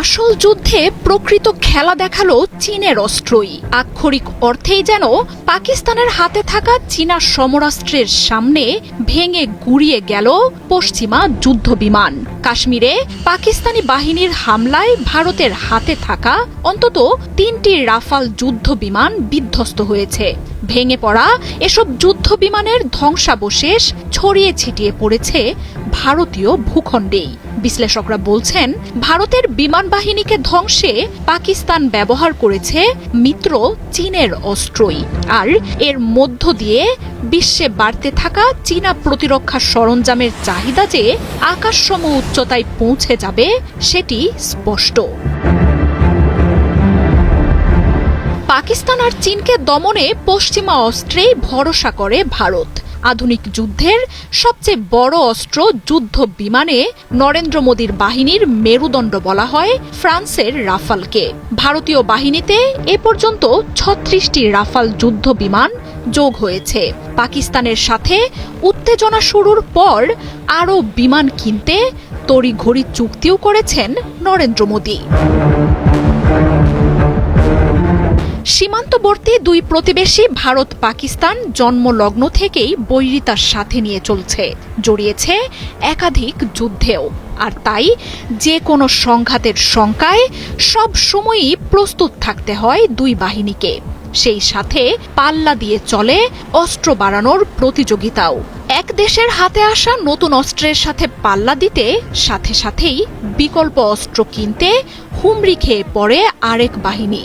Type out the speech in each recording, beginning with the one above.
আসল যুদ্ধে প্রকৃত খেলা দেখাল চীনের অস্ত্রই। আক্ষরিক অর্থেই যেন পাকিস্তানের হাতে থাকা চীনা সমরাস্ত্রের সামনে ভেঙে গুড়িয়ে গেল পশ্চিমা যুদ্ধ বিমান কাশ্মীরে পাকিস্তানি বাহিনীর হামলায় ভারতের হাতে থাকা অন্তত তিনটি রাফাল যুদ্ধ বিমান বিধ্বস্ত হয়েছে। ভেঙে পড়া এসব যুদ্ধ বিমানের ধ্বংসাবশেষ ছড়িয়ে ছিটিয়ে পড়েছে ভারতীয় ভূখণ্ডেই বিশ্লেষকরা বলছেন, ভারতের বিমান বাহিনীকে ধ্বংসে পাকিস্তান ব্যবহার করেছে মিত্র চীনের অস্ত্রই। আর এর মধ্য দিয়ে বিশ্বে বাড়তে থাকা চীনা প্রতিরক্ষা সরঞ্জামের চাহিদা যে আকাশসম উচ্চতায় পৌঁছে যাবে, সেটি স্পষ্ট। পাকিস্তান আর চীনকে দমনে পশ্চিমা অস্ত্রেই ভরসা করে ভারত। আধুনিক যুদ্ধের সবচেয়ে বড় অস্ত্র যুদ্ধ বিমানে নরেন্দ্র মোদীর বাহিনীর মেরুদণ্ড বলা হয় ফ্রান্সের রাফালকে। ভারতীয় বাহিনীতে এ পর্যন্ত ছত্রিশটি রাফাল যুদ্ধ বিমান যোগ হয়েছে। পাকিস্তানের সাথে উত্তেজনা শুরুর পর আরও বিমান কিনতে তড়িঘড়ি চুক্তিও করেছেন নরেন্দ্র মোদী। সীমান্তবর্তী দুই প্রতিবেশী ভারত পাকিস্তান জন্মলগ্ন থেকেই বৈরিতার সাথে নিয়ে চলছে। জড়িয়েছে একাধিক যুদ্ধেও। আর তাই যে কোনো সংঘাতের শঙ্কায় সব সময়ই প্রস্তুত থাকতে হয় দুই বাহিনীকে। সেই সাথে পাল্লা দিয়ে চলে অস্ত্র বাড়ানোর প্রতিযোগিতাও। এক দেশের হাতে আসা নতুন অস্ত্রের সাথে পাল্লা দিতে সাথে সাথেই বিকল্প অস্ত্র কিনতে হুমড়ি খেয়ে পড়ে আরেক বাহিনী।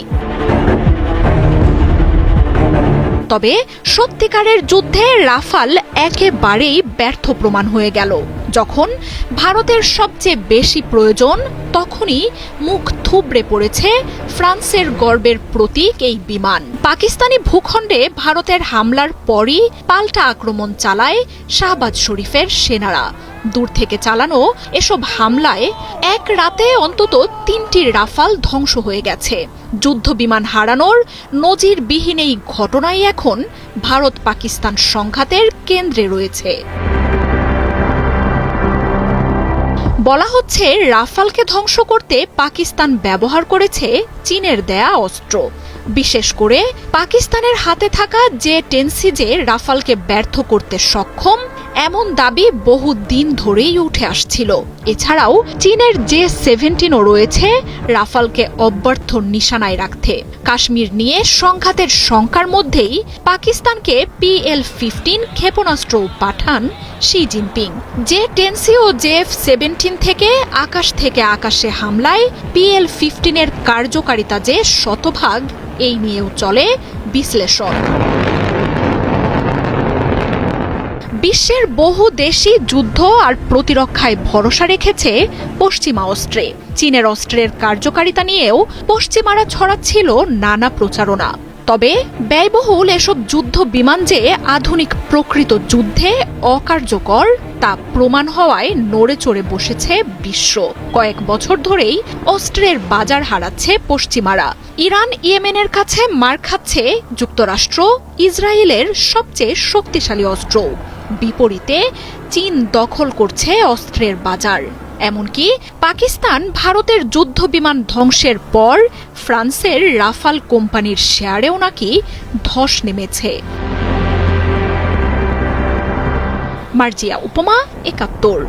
তবে সত্যিকারের যুদ্ধে রাফাল একেবারেই ব্যর্থ প্রমাণ হয়ে গেল। যখন ভারতের সবচেয়ে বেশি প্রয়োজন, তখনই মুখ থুবড়ে পড়েছে ফ্রান্সের গর্বের প্রতীক এই বিমান। পাকিস্তানি ভূখণ্ডে ভারতের হামলার পরই পাল্টা আক্রমণ চালায় শাহবাজ শরীফের সেনারা। দূর থেকে চালানো এসব হামলায় এক রাতে অন্তত তিনটি রাফাল ধ্বংস হয়ে গেছে। যুদ্ধ বিমান হারানোর নজিরবিহীন এই ঘটনাই এখন ভারত পাকিস্তান সংঘাতের কেন্দ্রে রয়েছে। বলা হচ্ছে, রাফালকে ধ্বংস করতে পাকিস্তান ব্যবহার করেছে চীনের দেয়া অস্ত্র। বিশেষ করে পাকিস্তানের হাতে থাকা যে টেনসিজে রাফালকে ব্যর্থ করতে সক্ষম এমন দাবি বহু দিন ধরেই উঠে আসছিল। এছাড়াও চীনের যে সেভেন্টিনও রয়েছে রাফালকে অব্যর্থ নিশানায় রাখতে। কাশ্মীর নিয়ে সংঘাতের শঙ্কার মধ্যেই পাকিস্তানকে পিএল ফিফটিন ক্ষেপণাস্ত্র পাঠান শি জিনপিং। যে টেনসি ও জেএফ সেভেন্টিন থেকে আকাশ থেকে আকাশে হামলায় পিএল ফিফটিনের কার্যকারিতা যে শতভাগ, এই নিয়েও চলে বিশ্লেষণ। বিশ্বের বহু দেশই যুদ্ধ আর প্রতিরক্ষায় ভরসা রেখেছে পশ্চিমা অস্ত্রে। চীনের অস্ত্রের কার্যকারিতা নিয়েও পশ্চিমারা ছড়াচ্ছিল নানা প্রচারণা। তবে ব্যয়বহুল এসব যুদ্ধ বিমান যে আধুনিক প্রকৃত যুদ্ধে অকার্যকর, তা প্রমাণ হওয়ায় নড়ে চড়ে বসেছে বিশ্ব। কয়েক বছর ধরেই অস্ত্রের বাজার হারাচ্ছে পশ্চিমারা। ইরান ইয়েমেনের কাছে মার খাচ্ছে যুক্তরাষ্ট্র, ইসরায়েলের সবচেয়ে শক্তিশালী অস্ত্র। বিপরীতে চীন দখল করছে অস্ত্রের বাজার। এমনকি পাকিস্তান ভারতের যুদ্ধ বিমান ধ্বংসের পর ফ্রান্সের রাফাল কোম্পানির শেয়ারেও নাকি ধস নেমেছে। মার্জিয়া উপমা একাত্তর।